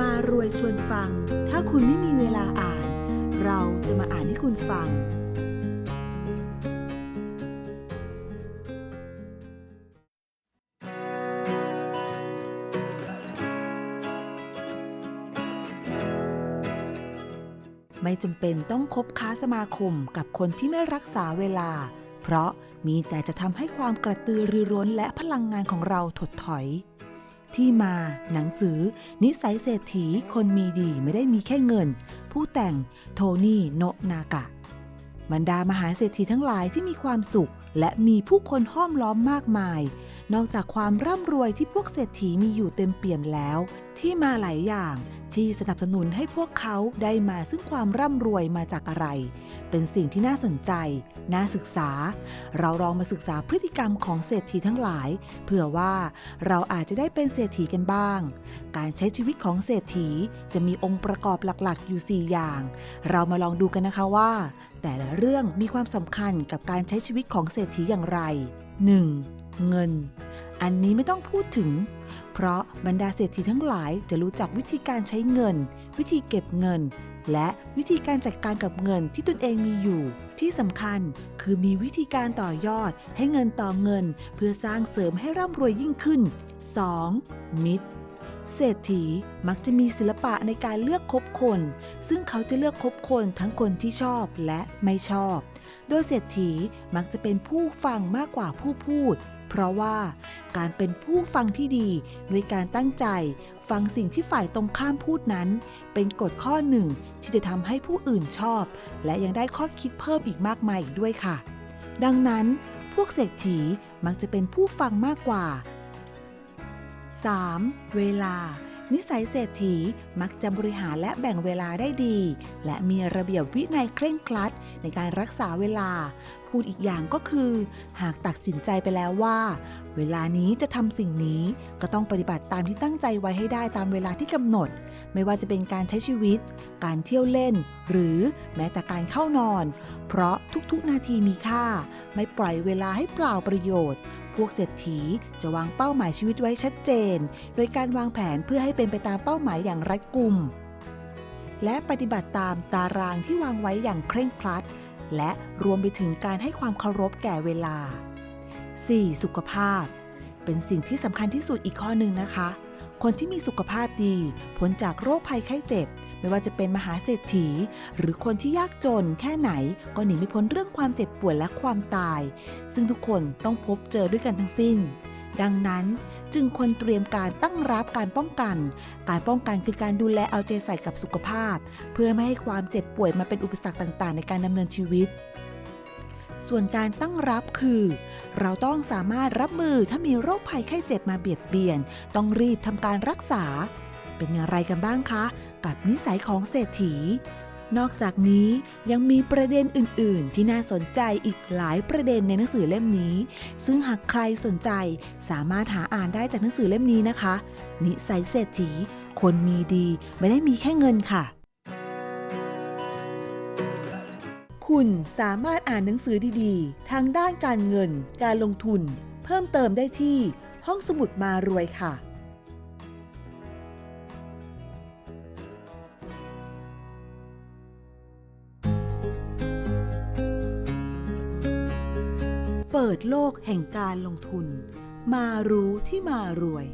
มารวยชวนฟัง ถ้าคุณไม่มีเวลาอ่าน เราจะมาอ่านให้คุณฟัง ไม่จำเป็นต้องคบค้าสมาคมกับคนที่ไม่รักษาเวลา เพราะมีแต่จะทำให้ความกระตือรือร้นและพลังงานของเราถดถอย ที่มาหนังสือ นิสัยเศรษฐีคนมีดีไม่ได้มีแค่เงิน ผู้แต่งโทนี่โนะนากะ บรรดามหาเศรษฐีทั้งหลายที่มีความสุข และมีผู้คนห้อมล้อมมากมาย นอกจากความร่ำรวยที่พวกเศรษฐีมีอยู่เต็มเปี่ยมแล้ว ที่มาหลายอย่างที่สนับสนุนให้พวกเขาได้มาซึ่งความร่ำรวยมาจากอะไร เป็นสิ่งที่น่าสนใจ น่าศึกษา เราลองมาศึกษาพฤติกรรมของเศรษฐีทั้งหลาย เผื่อว่าเราอาจจะได้เป็นเศรษฐีกันบ้าง การใช้ชีวิตของเศรษฐีจะมีองค์ประกอบหลักๆ อยู่ 4 อย่าง เรามาลองดูกันนะคะว่า แต่ละเรื่องมีความสำคัญกับการใช้ชีวิตของเศรษฐีอย่างไร 1. เงิน อันนี้ไม่ต้องพูดถึงเพราะบรรดาเศรษฐีทั้งหลายจะรู้จักวิธีการใช้เงิน วิธีเก็บเงิน และวิธีการจัดการกับเงินที่ตนเองมีอยู่ ที่สำคัญคือมีวิธีการต่อยอดให้เงินต่อเงิน เพื่อสร้างเสริมให้ร่ำรวยยิ่งขึ้น 2. มิตรเศรษฐีมักจะมีศิลปะในการเลือกคบคน ซึ่งเขาจะเลือกคบคนทั้งคนที่ชอบและไม่ชอบ โดยเศรษฐีมักจะเป็นผู้ฟังมากกว่าผู้พูด เพราะว่าการเป็นผู้ฟังที่ดี ด้วยการตั้งใจ ฟังสิ่งที่ฝ่ายตรงข้ามพูดนั้น เป็นกฎข้อหนึ่งที่จะทำให้ผู้อื่นชอบ และยังได้ข้อคิดเพิ่มอีกมากมายอีกด้วยค่ะ ดังนั้น พวกเศรษฐีมักจะเป็นผู้ฟังมากกว่า 3. เวลา นิสัยเศรษฐีมักจะบริหารและแบ่งเวลาได้ดี และมีระเบียบวินัยเคร่งครัดในการรักษาเวลา พูดอีกอย่างก็คือ หากตัดสินใจไปแล้วว่า เวลานี้จะทำสิ่งนี้ก็ต้องปฏิบัติตามที่ตั้งใจไว้ให้ได้ตามเวลาที่กำหนด ไม่ว่าจะเป็นการใช้ชีวิต การเที่ยวเล่น หรือแม้แต่การเข้านอน เพราะทุกๆนาทีมีค่า ไม่ปล่อยเวลาให้เปล่าประโยชน์ พวกเศรษฐีจะวางเป้าหมายชีวิตไว้ชัดเจน โดยการวางแผนเพื่อให้เป็นไปตามเป้าหมายอย่างรัดกุม และปฏิบัติตามตารางที่วางไว้อย่างเคร่งครัด และรวมไปถึงการให้ความเคารพแก่เวลา 4. สุขภาพ เป็นสิ่งที่สำคัญที่สุดอีกข้อหนึ่งนะคะ คนที่มีสุขภาพดีพ้นจากโรคภัยไข้เจ็บ ไม่ว่าจะเป็นมหาเศรษฐี หรือคนที่ยากจนแค่ไหน ก็หนีไม่พ้นเรื่องความเจ็บป่วยและความตาย ซึ่งทุกคนต้องพบเจอด้วยกันทั้งสิ้น ดังนั้นจึงควรเตรียมการตั้งรับการป้องกัน การป้องกันคือการดูแลเอาใจใส่กับสุขภาพ เพื่อไม่ให้ความเจ็บป่วยมาเป็นอุปสรรคต่างๆ ในการดำเนินชีวิต ส่วนการตั้งรับคือ เราต้องสามารถรับมือถ้ามีโรคภัยไข้เจ็บมาเบียดเบียน ต้องรีบทำการรักษา เป็นอย่างไรกันบ้างคะ กับนิสัยของเศรษฐี นอกจากนี้ยังมีประเด็นอื่น ๆ ที่น่าสนใจอีกหลายประเด็นในหนังสือเล่มนี้ ซึ่งหากใครสนใจสามารถหาอ่านได้จากหนังสือเล่มนี้นะคะ นิสัยเศรษฐี คนมีดีไม่ได้มีแค่เงินค่ะ คุณสามารถอ่านหนังสือดีๆ ทางด้านการเงิน การลงทุน เพิ่มเติมได้ที่ห้องสมุดมารวยค่ะเปิดโลกแห่งการลงทุน มารู้ที่มารวย